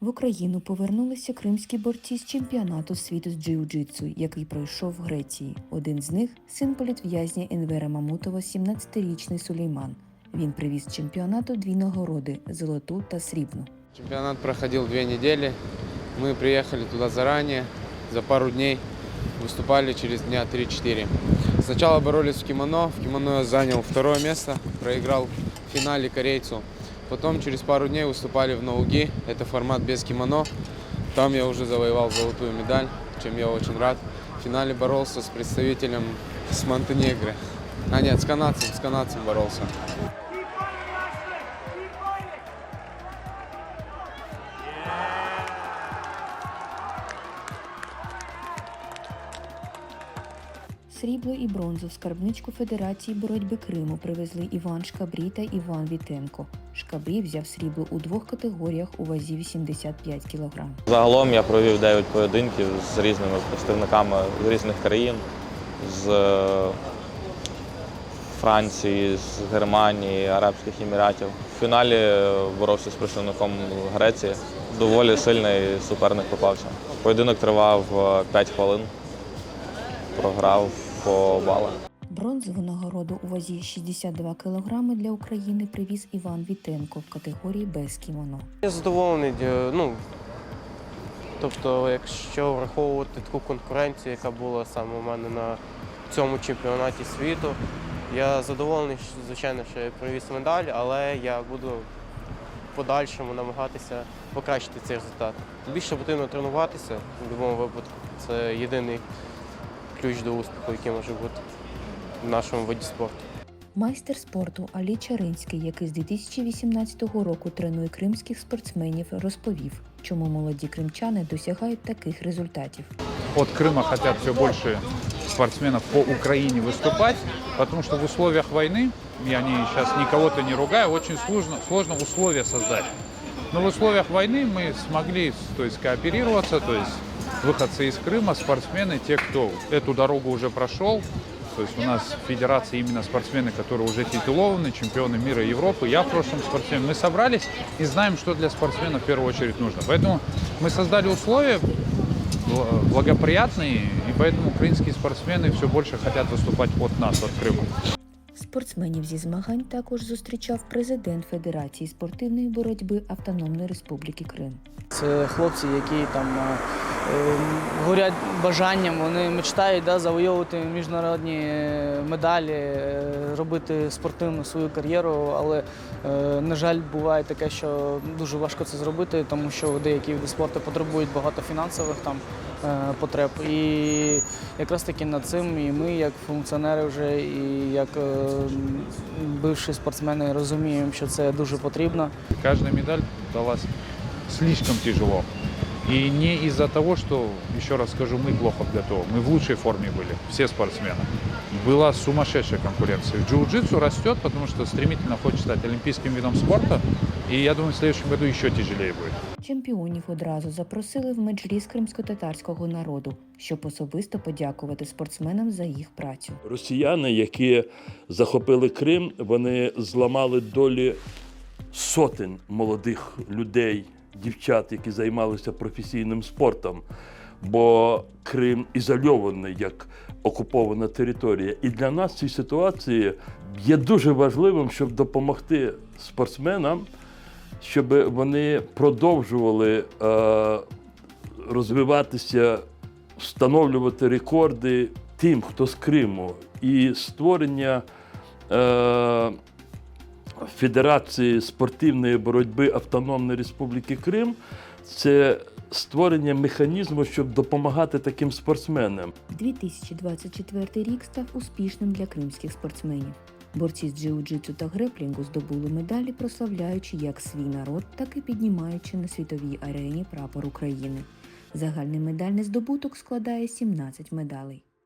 В Україну повернулися кримські борці з чемпіонату світу з джиу-джитсу, який пройшов в Греції. Один з них син політв'язня Енвера Мамутова, 17-річний Сулейман. Він привіз чемпіонату дві нагороди золоту та срібну. Чемпионат проходил две недели. Мы приехали туда заранее, за пару дней. Выступали через дня 3-4. Сначала боролись в кимоно. В кимоно я занял второе место. Проиграл в финале корейцу. Потом через пару дней выступали в ноуги. Это формат без кимоно. Там я уже завоевал золотую медаль, чем я очень рад. В финале боролся с представителем с Монтенегро. А нет, с канадцем, с канадцем боролся. Срібло і бронзу в скарбничку Федерації боротьби Криму привезли Іван Шкабрій та Іван Вітенко. Шкабрій взяв срібло у двох категоріях у вазі 85 кг. Загалом я провів 9 поєдинків з різними представниками з різних країн, з е, Франції, з Германії, Арабських Еміратів. В фіналі е, боровся з представником Греції. Доволі сильний суперник попався. Поєдинок тривав е, 5 хвилин, програв по балах. Бронзову нагороду у вазі 62 кг для України привіз Іван Вітенко в категорії без кімоно. Я задоволений. е, Ну, тобто, якщо враховувати таку конкуренцію, яка була саме у мене на цьому чемпіонаті світу, я задоволений, що, звичайно, що я привіз медаль, але я буду в подальшому намагатися покращити цей результат. Більше потрібно тренуватися в будь-якому випадку. Це єдиний ключ до успіху, який може бути в нашому виді спорту. Майстер спорту Алі Чаринський, який з 2018 року тренує кримських спортсменів, розповів, чому молоді кримчани досягають таких результатів. от Крыма хотят все больше спортсменов по Украине выступать, потому что в условиях войны, я не, сейчас никого-то не ругаю, очень сложно, сложно условия создать. Но в условиях войны мы смогли то есть, кооперироваться, то есть выходцы из Крыма, спортсмены, те, кто эту дорогу уже прошел, то есть у нас в федерации именно спортсмены, которые уже титулованы, чемпионы мира и Европы. Я в прошлом спортсмен. Мы собрались и знаем, что для спортсмена в первую очередь нужно. Поэтому мы создали условия бл- благоприятные, и поэтому украинские спортсмены все больше хотят выступать от нас, от Крыма. Спортсменів зі змагань також зустрічав президент Федерації спортивної боротьби Автономної Республіки Крим. Це хлопці, які там е, е, горять бажанням, вони мечтають да, завойовувати міжнародні е, медалі, е, робити спортивну свою кар'єру. Але, на жаль, буває таке, що дуже важко це зробити, тому що деякі види спорту потребують багато фінансових там потреб. І якраз таки над цим і ми, як функціонери, вже і як е, бивші спортсмени, розуміємо, що це дуже потрібно. И каждая медаль далась слишком тяжело. И не из-за того, что, еще раз скажу, мы плохо готовы. Мы в лучшей форме были, все спортсмены. Была сумасшедшая конкуренция. Джиу-джитсу растет, потому что стремительно хочет стать олимпийским видом спорта. И я думаю, в следующем году еще тяжелее будет. Чемпіонів одразу запросили в меджліс кримськотатарського народу, щоб особисто подякувати спортсменам за їх працю. Росіяни, які захопили Крим, вони зламали долі сотень молодих людей, дівчат, які займалися професійним спортом. Бо Крим ізольований як окупована територія. І для нас в цій ситуації є дуже важливим, щоб допомогти спортсменам, щоб вони продовжували е, розвиватися, встановлювати рекорди тим, хто з Криму, і створення е, Федерації спортивної боротьби Автономної Республіки Крим це створення механізму, щоб допомагати таким спортсменам. 2024 рік став успішним для кримських спортсменів. Борці з джиу-джитсу та греплінгу здобули медалі, прославляючи як свій народ, так і піднімаючи на світовій арені прапор України. Загальний медальний здобуток складає 17 медалей.